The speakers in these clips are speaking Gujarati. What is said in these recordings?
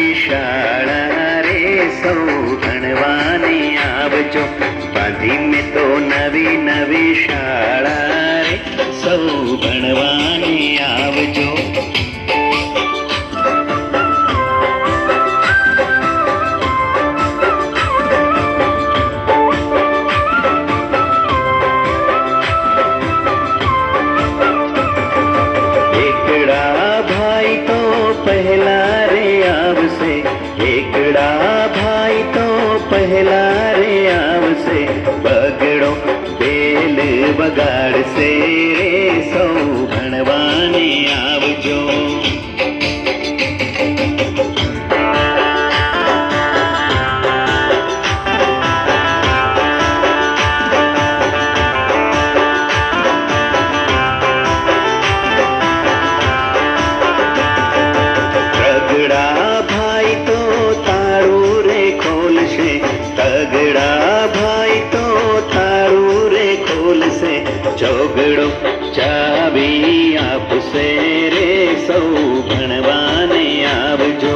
નવી શાળા રે સૌ ભણવાને આવજો. બાંધી પહેલા રે આવશે બગડો બેલ બગાડશે રે. ચાવી આપશે રે સૌ ભણવાને આવજો.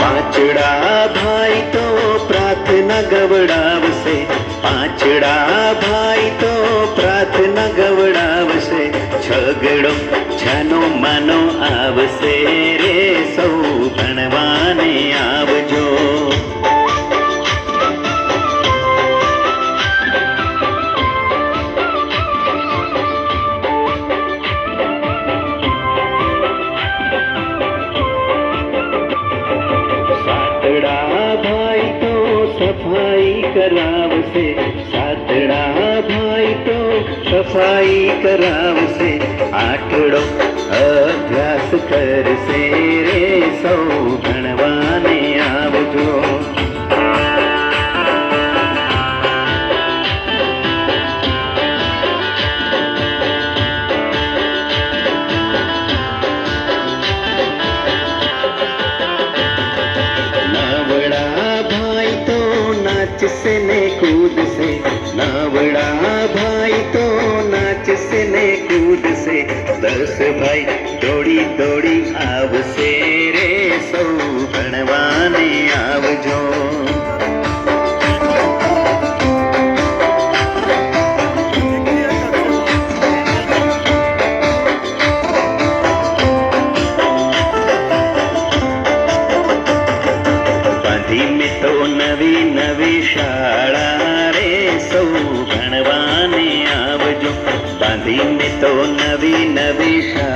પાંચડા ભાઈ તો પ્રાર્થના ગવડાવશે. પાંચડા ભાઈ તો પ્રાર્થના ગવડાવશે. છગડો છાનો માનો આવશે રે સૌ ભણવાને આવજો. સાતડા ભાઈ તો સફાઈ કરાવશે. સફાઈ કરાવશે આઠડો અભ્યાસ કરશે રે સૌ ભણવાને આવજો ભાઈ તો નાચશે ને કૂદશે નાવડા ભાઈ તો કૂદશે દસ ભાઈ. દોડી દોડી આવશે રે સૌ. ભણવાને આવજો. બાંધી મેં તો નવી નવી શાળા રે સૌ. ભણવાને આવજો બાંધી મેં તો નવી નવી શાળા